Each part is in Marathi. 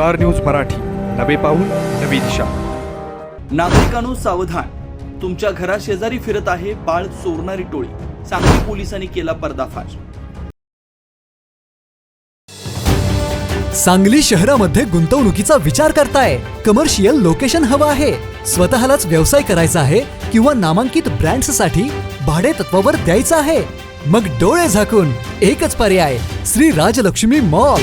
Star news Marathi. नवे पाऊल नवी दिशा. नागरिकांनो सावधान. तुमच्या घराशेजारी फिरत आहे बाळ चोरणारी टोळी. सांगली पोलिसांनी केला पर्दाफाश. सांगली शहरामध्ये गुंतवणुकीचा विचार करताय. कमर्शियल लोकेशन हवं आहे. स्वतःलाच व्यवसाय करायचा आहे किंवा नामांकित ब्रँड्ससाठी भाडे तत्वावर द्यायचं आहे. मग डोळे झाकून एकच पर्याय. श्री राजलक्ष्मी मॉल.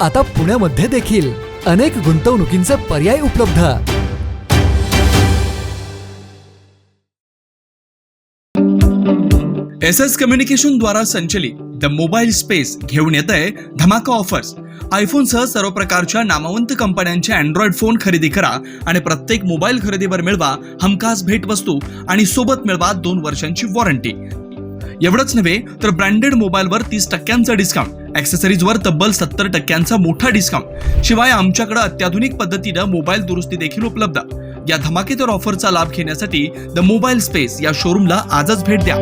आता पुण्यामध्ये देखील अनेक गुंतवणुकींचे पर्याय उपलब्ध. एस एस कम्युनिकेशन द्वारा संचलित द मोबाईल स्पेस घेऊन येत आहे धमाका ऑफर्स. आयफोन सह सर्व प्रकारच्या नामवंत कंपन्यांचे अँड्रॉइड फोन खरेदी करा आणि प्रत्येक मोबाईल खरेदीवर मिळवा हमखास भेटवस्तू आणि सोबत मिळवा दोन वर्षांची वॉरंटी. एवढंच नव्हे तर ब्रँडेड मोबाईलवर तीस टक्क्यांचा डिस्काउंट ॲक्सेसरीजवर तब्बल सत्तर टक्क्यांचा मोठा डिस्काउंट शिवाय आमच्याकडे अत्याधुनिक पद्धतीनं मोबाईल दुरुस्ती देखील उपलब्ध. या धमाकेदार ऑफरचा लाभ घेण्यासाठी द मोबाईल स्पेस या शोरूमला आजच भेट द्या.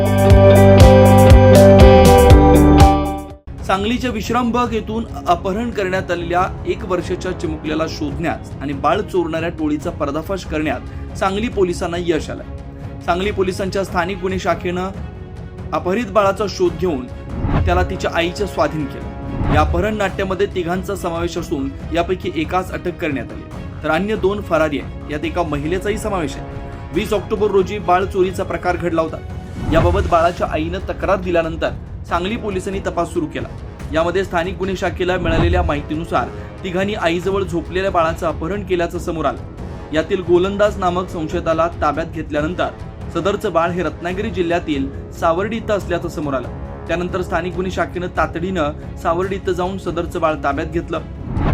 सांगलीच्या विश्रामबाग येथून अपहरण करण्यात आलेल्या एक वर्षाच्या चिमुकल्याला शोधण्यात आणि बाळ चोरणाऱ्या टोळीचा पर्दाफाश करण्यात सांगली पोलिसांना यश आलं सांगली पोलिसांच्या स्थानिक गुन्हे शाखेनं अपहरित बाळाचा शोध घेऊन त्याला तिच्या आईच्या स्वाधीन केलं. या अपहरण नाट्यामध्ये तिघांचा समावेश असून यापैकी एकाच अटक करण्यात आली. तर अन्य दोन फरारी आहेत. यात एका महिलेचाही समावेश आहे. वीस ऑक्टोबर रोजी बाळ चोरीचा प्रकार घडला होता. याबाबत बाळाच्या आईनं तक्रार दिल्यानंतर सांगली पोलिसांनी तपास सुरू केला. यामध्ये स्थानिक गुन्हे शाखेला मिळालेल्या माहितीनुसार तिघांनी आईजवळ झोपलेल्या बाळाचं अपहरण केल्याचं समोर आलं. यातील गोलंदाज नामक संशयिताला ताब्यात घेतल्यानंतर सदरचं बाळ हे रत्नागिरी जिल्ह्यातील सावर्डी इथं असल्याचं समोर आलं. त्यानंतर स्थानिक गुन्हे शाखेनं तातडीनं सावर्डी इथं जाऊन सदरचं बाळ ताब्यात घेतलं.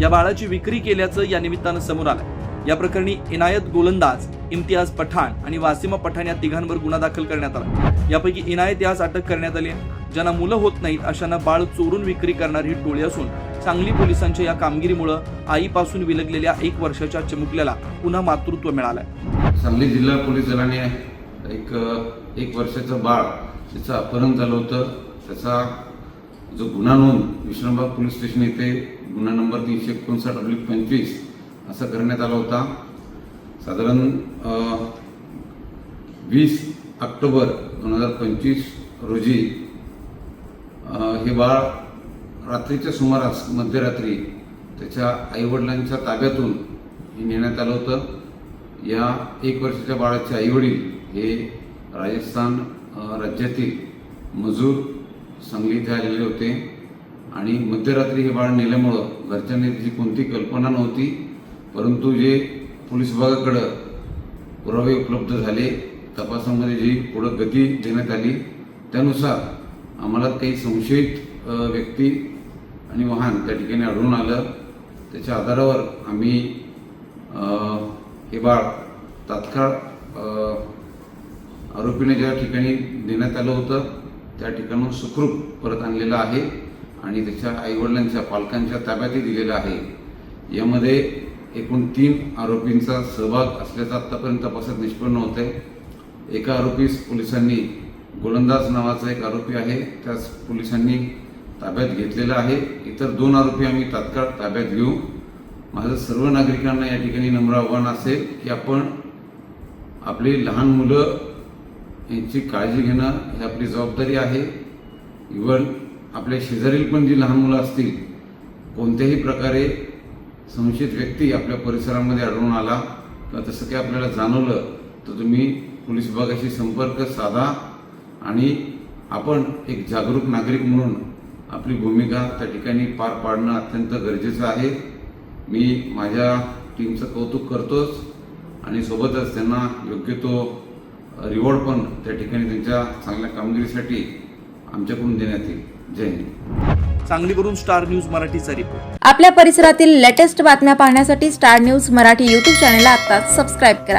या बाळाची विक्री केल्याचं या निमित्तानं समोर आलं या प्रकरणी इनायत गोलंदाज इम्तियाज पठाण आणि वासिमा पठाण या तिघांवर गुन्हा दाखल करण्यात आला. यापैकी इनायत यास अटक करण्यात आली ज्यांना मुलं होत नाहीत अशांना बाळ चोरून विक्री करणारी ही टोळी असून सांगली पोलिसांच्या या कामगिरीमुळं आईपासून विलगलेल्या एक वर्षाच्या चिमुकल्याला पुन्हा मातृत्व मिळालंय. सांगली जिल्हा पोलीस दलाने एक एक वर्षाचं बाळ तिचं अपहरण झालं होतं. त्याचा जो गुन्हा नोंद विश्रामबाग पोलीस स्टेशन येथे गुन्हा नंबर तीनशे एकोणसाठ अब्लिक पंचवीस असा करण्यात आला होता. साधारण वीस ऑक्टोबर दोन हजार पंचवीस रोजी हे बाळ रात्रीच्या सुमारास मध्यरात्री त्याच्या आईवडिलांच्या ताब्यातून हे नेण्यात आलं होतं. या एक वर्षाच्या बाळाचे आईवडील हे राजस्थान राज्यातील मजूर सांगली इथे आलेले होते. आणि मध्यरात्री हे बाळ नेल्यामुळं घरच्यांनी त्याची कोणती कल्पना नव्हती परंतु जे पोलीस विभागाकडं पुरावे उपलब्ध झाले तपासामध्ये जी पुढं गती देण्यात आली त्यानुसार आम्हाला काही संशयित व्यक्ती आणि वाहन त्या ठिकाणी आढळून आलं. त्याच्या आधारावर आम्ही हे बाळ तात्काळ आरोपीने ज्या ठिकाणी देण्यात आलं होतं त्या ठिकाणून सुखरूप परत आणलेलं आहे आणि त्याच्या आईवडिलांच्या पालकांच्या ताब्यातही दिलेलं आहे. यामध्ये एकूण तीन आरोपींचा सहभाग असल्याचा आत्तापर्यंत तपासात निष्पन्न होत आहे एका आरोपीस पोलिसांनी गोलंदाज नावाचा एक आरोपी आहे त्यास पोलिसांनी ताब्यात घेतलेला आहे. इतर दोन आरोपी आम्ही तात्काळ ताब्यात घेऊ. माझं सर्व नागरिकांना या ठिकाणी नम्र आव्हान असेल की आपण आपली लहान मुलं यांची काळजी घेणं ही आपली जबाबदारी आहे. इवन आपल्या शेजारील पण जी लहान मुलं असतील कोणत्याही प्रकारे संशयित व्यक्ती आपल्या परिसरामध्ये आढळून आला किंवा तसं काही आपल्याला जाणवलं तर तुम्ही पोलीस विभागाशी संपर्क साधा आणि आपण एक जागरूक नागरिक म्हणून आपली भूमिका त्या ठिकाणी पार पाडणं अत्यंत गरजेचं आहे. मी माझ्या टीमचं कौतुक करतोच आणि सोबतच त्यांना योग्य तो रिवॉर्ड पण त्या ठिकाणी त्यांच्या चांगल्या कामगिरीसाठी आमच्याकडून देण्यात येईल. जय हिंद. सांगलीवरून स्टार न्यूज मराठीचा रिपोर्ट आपल्या परिसरातील लेटेस्ट बातम्या पाहण्यासाठी स्टार न्यूज मराठी यूट्यूब चॅनलला आत्ताच सबस्क्राईब करा.